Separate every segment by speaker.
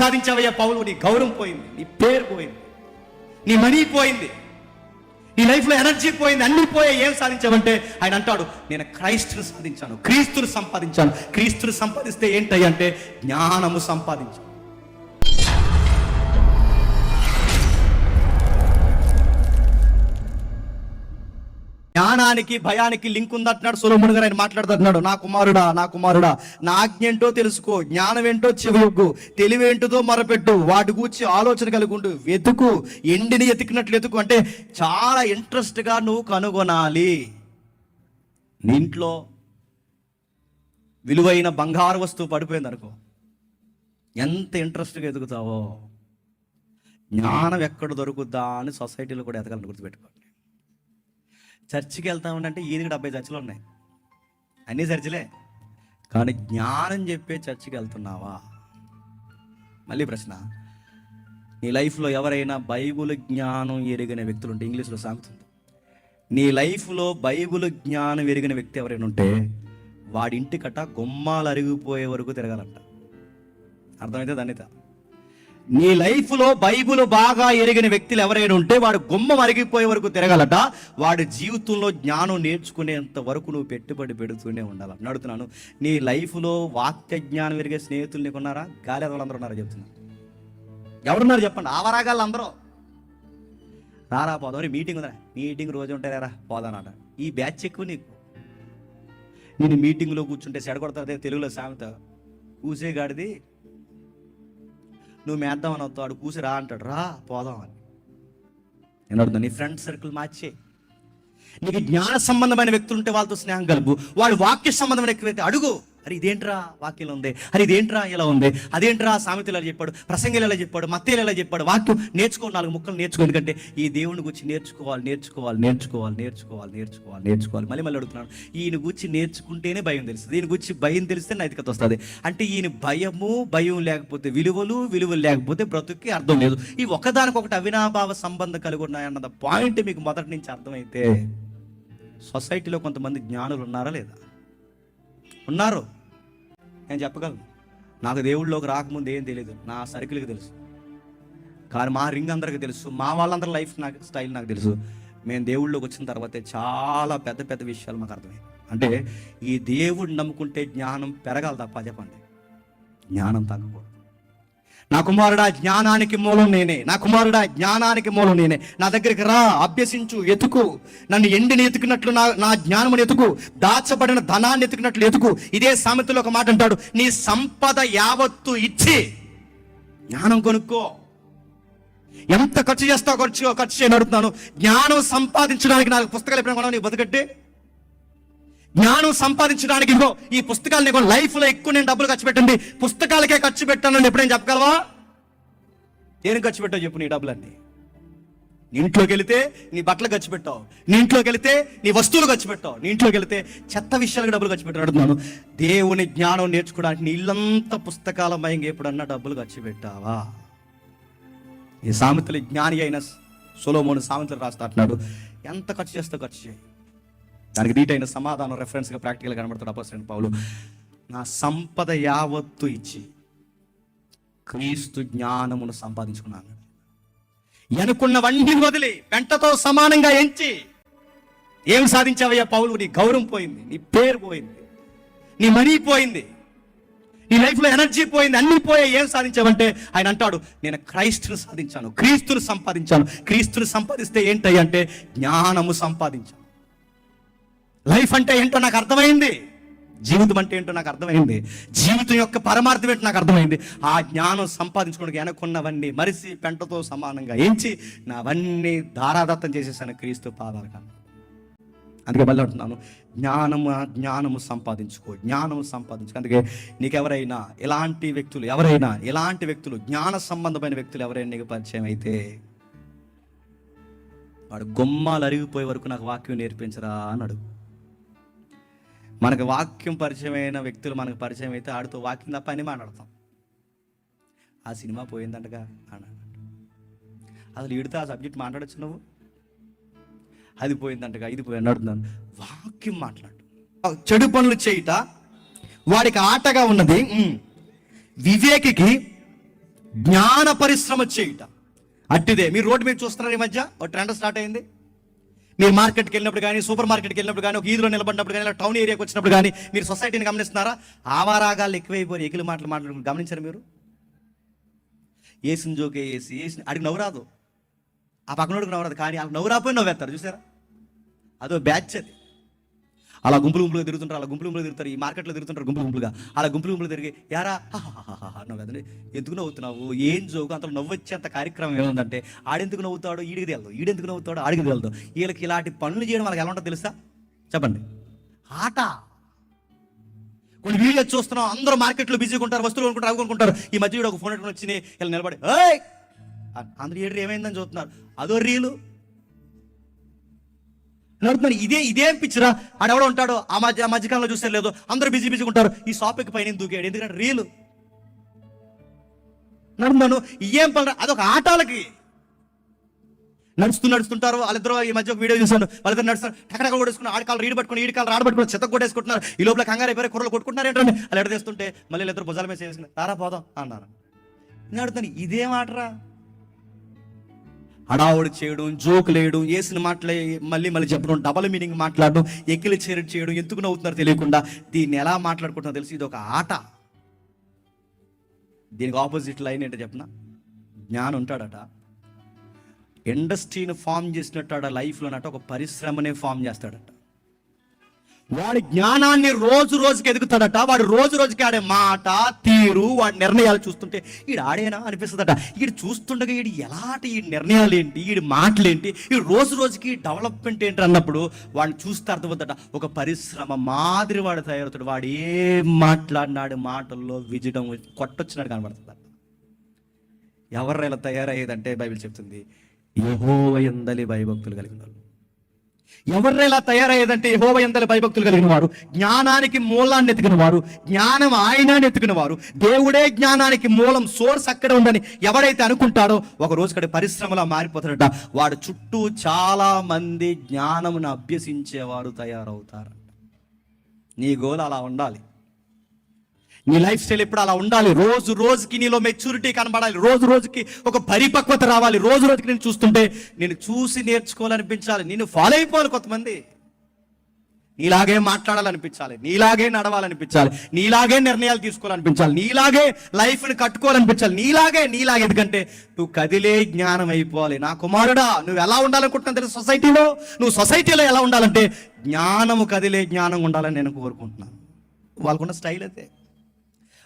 Speaker 1: సాధించావయ్యా పౌలు నీ గౌరవం పోయింది నీ పేరు పోయింది నీ మనీ పోయింది నీ లైఫ్లో ఎనర్జీ పోయింది అన్ని పోయే ఏం సాధించావంటే ఆయన అంటాడు నేను క్రైస్తును సాధించాను క్రీస్తును సంపాదించాను క్రీస్తును సంపాదిస్తే ఏంటంటే జ్ఞానము సంపాదించాను. జ్ఞానానికి భయానికి లింక్ ఉందంటున్నాడు సులభుడు గారు. ఆయన మాట్లాడుతున్నాడు నా కుమారుడా నా కుమారుడా నా ఆజ్ఞ ఏంటో తెలుసుకో జ్ఞానం ఏంటో చెవియొగ్గు తెలివేంటిదో మరపెట్టు వాటి గూర్చి ఆలోచన కలుగుండు వెతుకు ఎండిని ఎతికినట్లు ఎతుకు అంటే చాలా ఇంట్రెస్ట్గా నువ్వు కనుగొనాలి. నీ ఇంట్లో విలువైన బంగారు వస్తువు పడిపోయింది అనుకో ఎంత ఇంట్రెస్ట్గా ఎదుగుతావో జ్ఞానం ఎక్కడ దొరుకుద్దా అని సొసైటీలో కూడా ఎదగాలని గుర్తుపెట్టుకోండి. చర్చికి వెళ్తా ఉంటే ఈయనకి డెబ్బై చర్చలు ఉన్నాయి. అన్ని చర్చిలే. కానీ జ్ఞానం చెప్పే చర్చికి వెళ్తున్నావా? మళ్ళీ ప్రశ్న. నీ లైఫ్లో ఎవరైనా బైబుల్ జ్ఞానం ఎరిగిన వ్యక్తులు ఉంటే ఇంగ్లీష్లో సాగుతుంది. నీ లైఫ్లో బైబుల్ జ్ఞానం ఎరిగిన వ్యక్తి ఎవరైనా ఉంటే వాడి ఇంటికట గుమ్మాలు అరిగిపోయే వరకు తిరగాలంట. అర్థమైతే దానిత నీ లైఫ్లో బైబుల్ బాగా ఎరిగిన వ్యక్తులు ఎవరైనా ఉంటే వాడు గుమ్మం అరిగిపోయే వరకు తిరగలట. వాడి జీవితంలో జ్ఞానం నేర్చుకునేంత వరకు నువ్వు పెట్టుబడి పెడుతూనే ఉండాలి. నడుతున్నాను నీ లైఫ్లో వాక్య జ్ఞానం ఎరిగే స్నేహితులు నీకు ఉన్నారా? గాలి వాళ్ళందరూ ఉన్నారా? చెప్తున్నా. ఎవరున్నారు చెప్పండి? ఆవరాగాళ్ళు అందరూ. రారా పోదాం. మీటింగ్ ఉందా మీటింగ్ రోజు ఉంటారా పోదానట ఈ బ్యాచ్ ఎక్కువ నీకు. నేను మీటింగ్లో కూర్చుంటే సెడగొడతా తెలుగులో సామెత. గాడిది నువ్వు మేద్దామని వస్తావు ఆడు కూసి రా అంటాడు. రా పోదాం అని. నేను అడుగుతాను నీ ఫ్రెండ్ సర్కిల్ మార్చే. నీకు జ్ఞాన సంబంధమైన వ్యక్తులు ఉంటే వాళ్ళతో స్నేహం కలుపు. వాడు వాక్య సంబంధమైన వ్యక్తి అడుగు అరే ఇదేంట్రా వాక్యం ఉంది? అరే ఇదేంట్రా ఇలా ఉంది? అదేంట్రా సామెతలు ఎలా చెప్పాడు ప్రసంగలు ఎలా చెప్పాడు మత్తేలు ఎలా చెప్పాడు వాక్యం నేర్చుకో నాలుగు ముక్కలు నేర్చుకో ఎందుకంటే ఈ దేవుని గురించి నేర్చుకోవాలి నేర్చుకోవాలి నేర్చుకోవాలి నేర్చుకోవాలి నేర్చుకోవాలి నేర్చుకోవాలి. మళ్ళీ మళ్ళీ అడుగుతున్నాను. ఈయన గురించి నేర్చుకుంటేనే భయం తెలుస్తుంది. ఈయన గురించి భయం తెలిస్తే నైతికత వస్తుంది. అంటే ఈయన భయము భయం లేకపోతే విలువలు విలువలు లేకపోతే బ్రతుక్కి అర్థం లేదు. ఈ ఒకదానికొకటి అవినాభావ సంబంధం కలిగి ఉన్నాయన్నద పాయింట్ మీకు మొదటి నుంచి అర్థమైతే సొసైటీలో కొంతమంది జ్ఞానులు ఉన్నారా లేదా? ఉన్నారు. నేను చెప్పగలను. నాకు దేవుళ్ళలోకి రాకముందు ఏం తెలియదు నా సర్కిల్కి తెలుసు. కానీ మా రింగ్ అందరికి తెలుసు. మా వాళ్ళందరి లైఫ్ నాకు స్టైల్ నాకు తెలుసు. మేము దేవుళ్ళలోకి వచ్చిన తర్వాతే చాలా పెద్ద పెద్ద విషయాలు మాకు అర్థమైంది అంటే ఈ దేవుడిని నమ్ముకుంటే జ్ఞానం పెరగాలి తప్ప చెప్పండి. జ్ఞానం తగ్గకూడదు. నా కుమారుడా జ్ఞానానికి మూలం నేనే. నా కుమారుడా జ్ఞానానికి మూలం నేనే. నా దగ్గరికి రా అభ్యసించు ఎతుకు. నన్ను ఎండిని ఎతుకున్నట్లు నా నా జ్ఞానముని ఎతుకు. దాచబడిన ధనాన్ని ఎతుకున్నట్లు ఎతుకు. ఇదే సామెతలో ఒక మాట అంటాడు నీ సంపద యావత్తు ఇచ్చి జ్ఞానం కొనుక్కో. ఎంత ఖర్చు చేస్తావు ఖర్చు ఖర్చు చేయని అడుగుతున్నాను. జ్ఞానం సంపాదించడానికి నాకు పుస్తకాలు ఎప్పుడైనా కొనవు? నీ బతుకట్టే. జ్ఞానం సంపాదించడానికి ఇదిగో ఈ పుస్తకాలు నీకు లైఫ్లో ఎక్కువ నేను డబ్బులు ఖర్చు పెట్టండి. పుస్తకాలకే ఖర్చు పెట్టాను ఎప్పుడైనా చెప్పగలవా? దేనికి ఖర్చు పెట్టావు చెప్పు నీ డబ్బులన్నీ? నీ ఇంట్లోకి వెళితే నీ బట్టలు ఖర్చు పెట్టావు. నీ ఇంట్లోకి వెళితే నీ వస్తువులు ఖర్చు పెట్టావు. నీ ఇంట్లోకి వెళితే చెత్త విషయాలకు డబ్బులు ఖర్చు పెట్టాను దేవుని జ్ఞానం నేర్చుకోవడానికి నీ ఇల్లంతా పుస్తకాల మయంగా ఎప్పుడన్నా డబ్బులు ఖర్చు పెట్టావా? ఈ సామెతలు జ్ఞాని అయిన సొలోమోను సామెతలు రాస్తా అంటున్నాడు. ఎంత ఖర్చు చేస్తే ఖర్చు చేయి. దానికి నీట్ అయిన సమాధానం రెఫరెన్స్గా ప్రాక్టికల్ కనబడతాడు అపోజిట్ పౌలు. నా సంపద యావత్తు ఇచ్చి క్రీస్తు జ్ఞానమును సంపాదించుకున్నాను. ఎనుకున్నవన్నీ వదిలి వెంటతో సమానంగా ఎంచి ఏం సాధించావయ్యా పౌలు? నీ గౌరవం పోయింది నీ పేరు పోయింది నీ మనీ పోయింది నీ లైఫ్లో ఎనర్జీ పోయింది అన్ని పోయాయి. ఏం సాధించావంటే ఆయన అంటాడు నేను క్రైస్తును సాధించాను క్రీస్తును సంపాదించాను. క్రీస్తును సంపాదిస్తే ఏంటంటే జ్ఞానము సంపాదించాను. లైఫ్ అంటే ఏంటో నాకు అర్థమైంది. జీవితం అంటే ఏంటో నాకు అర్థమైంది. జీవితం యొక్క పరమార్థం ఏంటో నాకు అర్థమైంది. ఆ జ్ఞానం సంపాదించుకోవడానికి వెనకున్నవన్నీ మరిసి పెంటతో సమానంగా ఎంచి నావన్నీ ధారాదత్తం చేసేసాను క్రీస్తు పాదాల అందుకే మళ్ళీ అంటున్నాను జ్ఞానము జ్ఞానము సంపాదించుకో జ్ఞానము సంపాదించుకో. అందుకే నీకెవరైనా ఎలాంటి వ్యక్తులు ఎవరైనా ఎలాంటి వ్యక్తులు జ్ఞాన సంబంధమైన వ్యక్తులు ఎవరైనా నీకు పరిచయం అయితే వాడు గుమ్మాలు అరిగిపోయే వరకు నాకు వాక్యం నేర్పించరా అని అడుగు. మనకు వాక్యం పరిచయమైన వ్యక్తులు మనకు పరిచయం అయితే ఆడుతూ వాక్యం తప్ప అని మాట్లాడతాం. ఆ సినిమా పోయిందంటగా అన్నాడు. అసలు ఈడితే ఆ సబ్జెక్ట్ మాట్లాడచ్చు నువ్వు? అది పోయిందంటగా ఇది పోయింది అడుగుతున్నాను. వాక్యం మాట్లాడు. చెడు పనులు చేయుట వాడికి ఆటగా ఉన్నది వివేకికి జ్ఞాన పరిశ్రమ చేయుట. అట్టిదే మీరు రోడ్డు మీద చూస్తున్నారు ఈ మధ్య? ఒక ట్రెండ్ స్టార్ట్ అయింది. మీరు మార్కెట్కి వెళ్ళినప్పుడు కానీ సూపర్ మార్కెట్కి వెళ్ళినప్పుడు కానీ ఒక ఈదులో నిలబడినప్పుడు కానీ ఇలా టౌన్ ఏరియాకి వచ్చినప్పుడు కానీ మీరు సొసైటీని గమనిస్తున్నారా? ఆవారాగాలు ఎక్కువైపోయి ఎకిలి మాటలు మాట్లాడుకుని గమనించారు మీరు? ఏసిన జోకే వేసి ఏసిన అడిగి నవ్వురాదు. ఆ పక్కనోడికి నవ్వురాదు కానీ వాళ్ళకి నవ్వురాపోయి నవ్వేస్తారు చూసారా? అదో బ్యాచ్ అది. అలా గుంపులు గుంపులుగా తిరుగుతుంటారు అలా గుంపులు గుంపులు తిరుగుతారు ఈ మార్కెట్లో తిరుగుతుంటారు గుంపులు గుంపులుగా. అలా గుంపులు గుంపులు తిరిగి యారా నవ్వదండి ఎందుకు నవ్వుతున్నావు? ఏం జోకు? అంత నవ్వొచ్చేంత కార్యక్రమం ఏముందంటే ఆడెందుకు నవ్వుతాడో? ఈడికి తెలదు ఈడెందుకు నవ్వుతాడో? ఆడికి తెలదు వీళ్ళకి ఇలాంటి పనులు చేయడం వాళ్ళకి ఎలా ఉంటుందో తెలుసా? చెప్పండి. ఆట. కొన్ని వీడియో చూస్తున్నాం అందరూ మార్కెట్లో బిజీగా ఉంటారు వస్తువులు కొనుక్కుంటారు అవి కొనుక్కుంటారు. ఈ మధ్య ఒక ఫోన్ పెట్టుకుని వచ్చి ఇలా నిలబడి ఏయ్! అందరూ ఏడు ఏమైందని చూస్తున్నారు. అదో రీలు. నడుపుతాను ఇదే ఇదేం పిచ్చరా ఆడెవడో ఉంటాడు? ఆ మధ్య మధ్య మధ్యకాలంలో చూస్తే లేదు. అందరూ బిజీ బిజీగా ఉంటారు. ఈ షాప్కి పైన దూకాడు. ఎందుకంటే రీలు నడుతున్నాను ఏం పని అదొక ఆటాలకి. నడుస్తూ నడుస్తుంటారు. వాళ్ళిద్దరూ ఈ మధ్య ఒక వీడియో చూశాను. వాళ్ళిద్దరు నడుస్తారు. టకటక కొట్టేసుకుని ఆడకాలు కాళ్ళు రీడ్ పట్టుకుని ఈడి కాళ్ళు రాడ పట్టుకుని చెత్త కొట్టేసుకుంటున్నారు. ఈ లోపల కంగారు అయిపోయి కూరలు కొట్టుకుంటున్నారు ఏంటంటే? వాళ్ళు ఎడదేస్తుంటే మళ్ళీ ఇద్దరు భుజాల మీద చేసుకుని తారా పోదాం అన్నారు. నేను అడుగుతాను ఇదేం ఆటరా? హడావుడి చేయడం జోకులు లేయడం వేసిన మాటలే మళ్ళీ మళ్ళీ చెప్పడం డబల్ మీనింగ్ మాట్లాడడం ఎక్కిలి చేరి చేయడం ఎందుకు నవ్వుతున్నారు తెలియకుండా దీన్ని ఎలా మాట్లాడుకుంటున్నా తెలుసు. ఇది ఒక ఆట. దీనికి ఆపోజిట్ లైన్ ఏంటో చెప్పిన? జ్ఞానం ఉంటాడట. ఇండస్ట్రీని ఫామ్ చేసినట్టు లైఫ్లోనట ఒక పరిశ్రమనే ఫామ్ చేస్తాడట. వాడి జ్ఞానాన్ని రోజు రోజుకి ఎదుగుతాడట వాడు రోజు రోజుకి ఆడే మాట తీరు వాడి నిర్ణయాలు చూస్తుంటే ఈడు ఆడేనా అనిపిస్తుందట. ఈడు చూస్తుండగా ఈడు ఎలాంటి ఈ నిర్ణయాలు ఏంటి ఈడు మాటలేంటి ఈ రోజు రోజుకి డెవలప్మెంట్ ఏంటి అన్నప్పుడు వాడిని చూస్తే అర్థమవుతాడ ఒక పరిశ్రమ మాదిరి వాడు తయారవుతాడు. వాడు ఏం మాట్లాడినాడు మాటల్లో విజయడం కొట్టొచ్చినాడు కనబడుతుందట. ఎవరు ఇలా తయారయ్యేదంటే బైబిల్ చెప్తుంది యహో ఎందలి భయభక్తులు కలిగిన వాళ్ళు ఎవరు తయారయ్యేదంటే యహోవ ఎందల భయభక్తులు కలిగిన వారు? జ్ఞానానికి మూలాన్ని ఎత్తుకున్న వారు జ్ఞానం ఆయనాన్ని ఎత్తుకున్న వారు. దేవుడే జ్ఞానానికి మూలం సోర్స్ అక్కడ ఉందని ఎవడైతే అనుకుంటాడో ఒక రోజు కడి పరిశ్రమలా మారిపోతాడట. వాడు చుట్టూ చాలా మంది జ్ఞానమును అభ్యసించేవారు తయారవుతారు నీ గోల్ అలా ఉండాలి. నీ లైఫ్ స్టైల్ ఎప్పుడు అలా ఉండాలి? రోజు రోజుకి నీలో మెచ్యూరిటీ కనబడాలి. రోజు రోజుకి ఒక పరిపక్వత రావాలి. రోజు రోజుకి నేను చూస్తుంటే నేను చూసి నేర్చుకోవాలనిపించాలి. నేను ఫాలో అయిపోవాలి కొంతమంది. నీలాగే మాట్లాడాలనిపించాలి. నీలాగే నడవాలనిపించాలి. నీలాగే నిర్ణయాలు తీసుకోవాలనిపించాలి. నీలాగే లైఫ్ని కట్టుకోవాలనిపించాలి. నీలాగే నీలాగే. ఎందుకంటే నువ్వు కదిలే జ్ఞానం అయిపోవాలి. నా కుమారుడా నువ్వు ఎలా ఉండాలనుకుంటున్నావు తెలుసు సొసైటీలో? నువ్వు సొసైటీలో ఎలా ఉండాలంటే జ్ఞానము కదిలే జ్ఞానం ఉండాలని నేను కోరుకుంటున్నాను. వాళ్ళకున్న స్టైల్ అయితే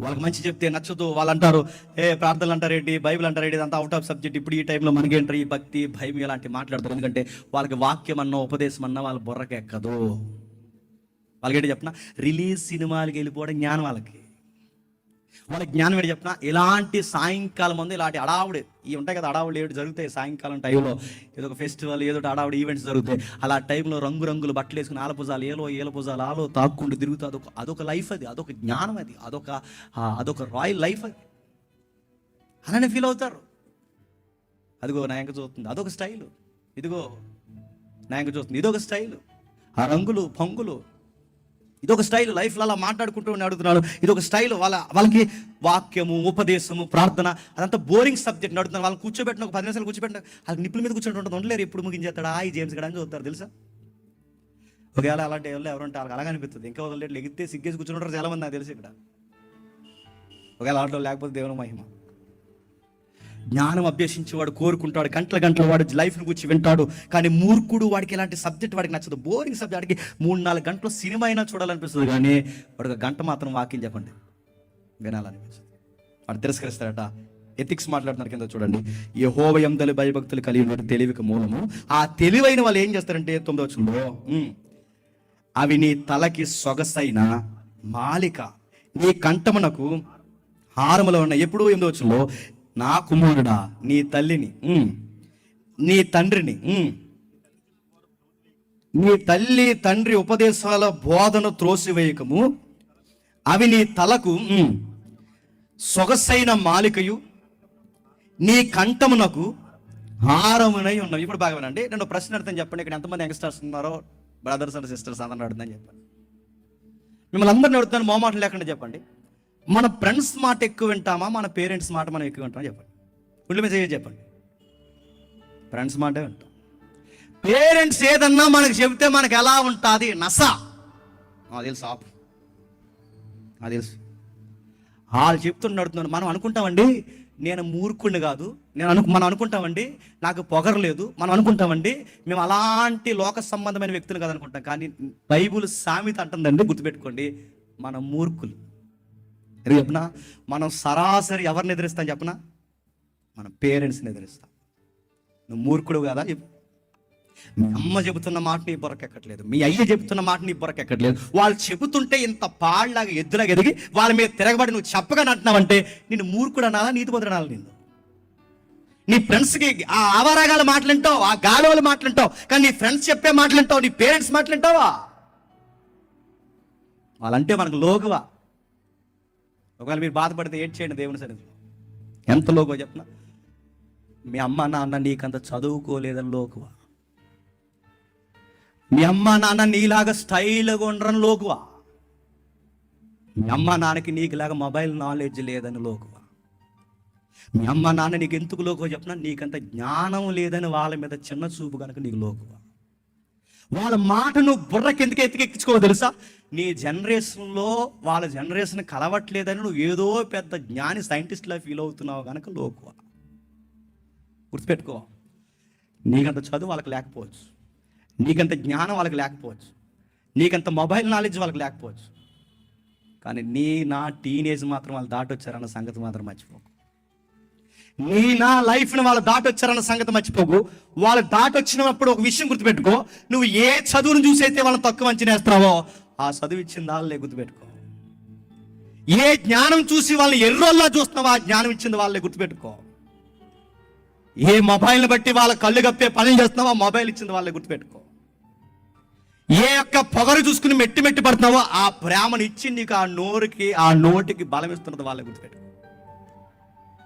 Speaker 1: వాళ్ళకి మంచి చెప్తే నచ్చదు. వాళ్ళు అంటారు ఏ ప్రార్థనలు అంటారేంటి బైబిల్ అంటారేంటి ఇదంతా అవుట్ ఆఫ్ సబ్జెక్ట్ ఇప్పుడు ఈ టైంలో మనకేంటారు ఈ భక్తి భయం ఇలాంటి మాట్లాడతారు. ఎందుకంటే వాళ్ళకి వాక్యం అన్న ఉపదేశం అన్న వాళ్ళ బుర్రకెక్కదు. వాళ్ళకి ఏంటి చెప్పిన రిలీజ్ సినిమాలకి వెళ్ళిపోవడం జ్ఞానం వాళ్ళకి. వాళ్ళకి జ్ఞానం ఏంటి చెప్పిన ఇలాంటి సాయంకాలం ఉంది ఇలాంటి అడావుడు ఇవి ఉంటాయి కదా అడావుడు ఏడు జరుగుతాయి సాయంకాలం టైంలో? ఏదో ఒక ఫెస్టివల్ ఏదో అడావుడు ఈవెంట్స్ జరుగుతాయి. అలా టైంలో రంగు రంగులు బట్టలు వేసుకుని ఆలపుజాలు ఏలో ఏలపుజాలు ఆలో తాక్కుంటూ తిరుగుతూ అదొక అదొక లైఫ్ అది. అదొక జ్ఞానం అది. అదొక అదొక రాయల్ లైఫ్ అది. అలానే ఫీల్ అవుతారు. అదిగో నాయక చూస్తుంది. అదొక స్టైలు ఇదిగో నాయక చూస్తుంది. ఇదొక స్టైలు ఆ రంగులు పొంగులు ఇదొక స్టైల్ లైఫ్లో అలా మాట్లాడుకుంటూ ఉండి అడుగుతున్నాడు. ఇదొక స్టైల్ వాళ్ళ వాళ్ళకి వాక్యము ఉపదేశము ప్రార్థన అదంతా బోరింగ్ సబ్జెక్ట్ నడుతున్నారు వాళ్ళని కూర్చోబెట్టిన ఒక పది నిమిషాలు కూర్చోబెట్టిన వాళ్ళకి నిప్పుల మీద కూర్చొని ఉంటుంది. ఉండలేరు ఎప్పుడు ముగించేస్తాడు. ఆ ఈ జేమ్స్ గడ అని చూస్తారు తెలుసా? ఒకవేళ అలాంటి ఎవరు ఎవరుంటే వాళ్ళకి అలాగే అనిపిస్తుంది. ఇంకా వదిలేదు లెగితే సిగ్గేసి కూర్చుని చాలా మంది నాకు తెలుసు ఇక్కడ. ఒకవేళ ఆటో లేకపోతే దేవుని మహిమ. జ్ఞానం అభ్యసించేవాడు కోరుకుంటాడు గంటల గంటల వాడు లైఫ్ని గురించి వింటాడు. కానీ మూర్ఖుడు వాడికి ఎలాంటి సబ్జెక్ట్ వాడికి నచ్చదు. Boring subject. వాడికి మూడు నాలుగు గంటలు సినిమా అయినా చూడాలనిపిస్తుంది కానీ వాడు గంట మాత్రం వాక్యం చెప్పండి వినాలనిపిస్తుంది. వాడు తిరస్కరిస్తాడట. ఎథిక్స్ మాట్లాడుతున్నారు కింద చూడండి. యహోవ ఎందలి భయభక్తులు కలిగి ఉన్న తెలివికి మూలము. ఆ తెలివైన వాళ్ళు ఏం చేస్తారంటే తొమ్మిది వచ్చిందో అవి నీ తలకి సొగసైన మాలిక. నీ కంఠమునకు హారములో ఉన్న ఎప్పుడు? ఎనిమిది వచ్చిందో నా కుమారుడా నీ తల్లిని నీ తండ్రిని నీ తల్లి తండ్రి ఉపదేశాల బోధన త్రోసివేయకము. అవి నీ తలకు సొగసైన మాలికయు నీ కంఠమునకు హారమునై ఉన్నవి. ఇప్పుడు బాగా వినండి. నేను ప్రశ్న అర్థం చెప్పండి. ఇక్కడ ఎంతమంది యంగ్స్టర్స్ ఉన్నారో? బ్రదర్స్ అండ్ సిస్టర్స్ అందరిని అడుగుతుందని చెప్పండి. మిమ్మల్ని అందరిని అడుగుతాను మోమాటం లేకుండా చెప్పండి. మన ఫ్రెండ్స్ మాట ఎక్కువ వింటామా? మన పేరెంట్స్ మాట మనం ఎక్కువ వింటామా? చెప్పండి. ఉండి మీద చెప్పండి. ఫ్రెండ్స్ మాటే వింటాం. పేరెంట్స్ ఏదన్నా మనకు చెబితే మనకు ఎలా ఉంటుంది? నస. తెలుసు ఆపు. అది తెలుసు. వాళ్ళు చెప్తున్నడుతున్నాను మనం అనుకుంటామండి నేను మూర్ఖుడిని కాదు. నేను అను మనం అనుకుంటామండి నాకు పొగరు లేదు. మనం అనుకుంటామండి మేము అలాంటి లోక సంబంధమైన వ్యక్తులు కాదనుకుంటాం. కానీ బైబుల్ సామెత అంటుందండి గుర్తుపెట్టుకోండి. మన మూర్ఖులు. అది మనం సరాసరి ఎవరిని ఎదిరిస్తాం చెప్పిన? మన పేరెంట్స్ని ఎదిరిస్తాం. నువ్వు మూర్ఖుడు కదా మీ అమ్మ చెబుతున్న మాట నీ బొరకెక్కట్లేదు మీ అయ్య చెబుతున్న మాట నీ బొరకెక్కట్లేదు వాళ్ళు చెబుతుంటే ఇంత పాళ్ళగా ఎద్దులాగా ఎదిగి వాళ్ళ మీద తిరగబడి నువ్వు చెప్పగా అంటున్నావంటే నిన్ను మూర్ఖుడు అనాలా నీతి పొందడు అనాలి నిన్ను? నీ ఫ్రెండ్స్కి ఆ ఆవారాగాల మాటలుంటావు ఆ గాడవల మాటలుంటావు కానీ నీ ఫ్రెండ్స్ చెప్పే మాటలుంటావు నీ పేరెంట్స్ మాటలుంటావా? వాళ్ళంటే మనకు లోకువా? ఒకవేళ మీరు బాధపడితే ఏడ్ చేయండి దేవుని సన్నిధిలో ఎంత లోకో చెప్పనా? మీ అమ్మ నాన్న నీకంత చదువుకోలేదని లోకువా? మీ అమ్మ నాన్న నీలాగా స్టైల్గా ఉండడం లోకువా? మీ అమ్మ నాన్నకి నీకులాగా మొబైల్ నాలెడ్జ్ లేదని లోకువా? మీ అమ్మ నాన్న నీకు ఎందుకు లోకువా చెప్పినా? నీకంత జ్ఞానం లేదని వాళ్ళ మీద చిన్న చూపు కనుక నీకు లోకువా? వాళ్ళ మాటను బుర్రకి ఎందుకు ఎత్తికెక్కించుకోవో తెలుసా? నీ జనరేషన్లో వాళ్ళ జనరేషన్ కలవట్లేదని నువ్వు ఏదో పెద్ద జ్ఞాని సైంటిస్ట్లా ఫీల్ అవుతున్నావు కనుక లోకువ. గుర్తుపెట్టుకో. నీకంత చదువు వాళ్ళకి లేకపోవచ్చు. నీకంత జ్ఞానం వాళ్ళకి లేకపోవచ్చు. నీకంత మొబైల్ నాలెడ్జ్ వాళ్ళకి లేకపోవచ్చు. కానీ నీ నా టీనేజ్ మాత్రం వాళ్ళు దాటొచ్చారన్న సంగతి మాత్రం మర్చిపోకు. నీ నా లైఫ్ని వాళ్ళు దాటొచ్చారన్న సంగతి మర్చిపోకు. వాళ్ళు దాటొచ్చినప్పుడు ఒక విషయం గుర్తుపెట్టుకో. నువ్వు ఏ చదువును చూసైతే వాళ్ళని తక్కువ అంచనా వేస్తున్నావో ఆ చదువు ఇచ్చిన వాళ్ళే గుర్తుపెట్టుకో. ఏ జ్ఞానం చూసి వాళ్ళని ఎర్రోల్లా చూస్తున్నావో ఆ జ్ఞానం ఇచ్చింది వాళ్ళే గుర్తుపెట్టుకో. ఏ మొబైల్ని బట్టి వాళ్ళ కళ్ళు కప్పే పనులు చేస్తున్నావో ఆ మొబైల్ ఇచ్చింది వాళ్ళే గుర్తుపెట్టుకో. ఏ యొక్క పొగరు చూసుకుని మెట్టి మెట్టి పడుతున్నావో ఆ ప్రేమను ఇచ్చి నీకు ఆ నోరుకి ఆ నోటికి బలం ఇస్తున్నది వాళ్ళే గుర్తుపెట్టుకో.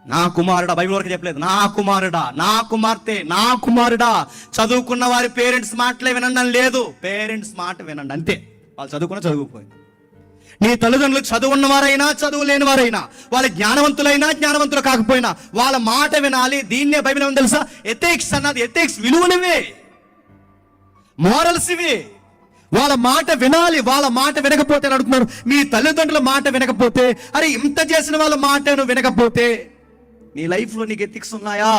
Speaker 1: నా కుమారుడా బైబిల్ వరకు చెప్పలేదు. నా కుమారుడా నా కుమార్తె నా కుమారుడా. చదువుకున్న వారి పేరెంట్స్ మాటలే వినండి అని లేదు. పేరెంట్స్ మాట వినండి అంతే. వాళ్ళు చదువుకున్న చదువుకుపోయింది నీ తల్లిదండ్రులు చదువు ఉన్నవారైనా చదువు లేని వారైనా వాళ్ళ జ్ఞానవంతులైనా జ్ఞానవంతులు కాకపోయినా వాళ్ళ మాట వినాలి. దీన్నే బైబిల్ ఏమని తెలుసా? ఎథిక్స్ అన్నది. ఎథిక్స్ విలువలివే. మోరల్స్ ఇవి. వాళ్ళ మాట వినాలి. వాళ్ళ మాట వినకపోతే అని అడుగుతున్నారు మీ తల్లిదండ్రుల మాట వినకపోతే అరే ఇంత చేసిన వాళ్ళ మాట నువ్వు వినకపోతే. నీ లైఫ్లో నీకు ఎథిక్స్ ఉన్నాయా?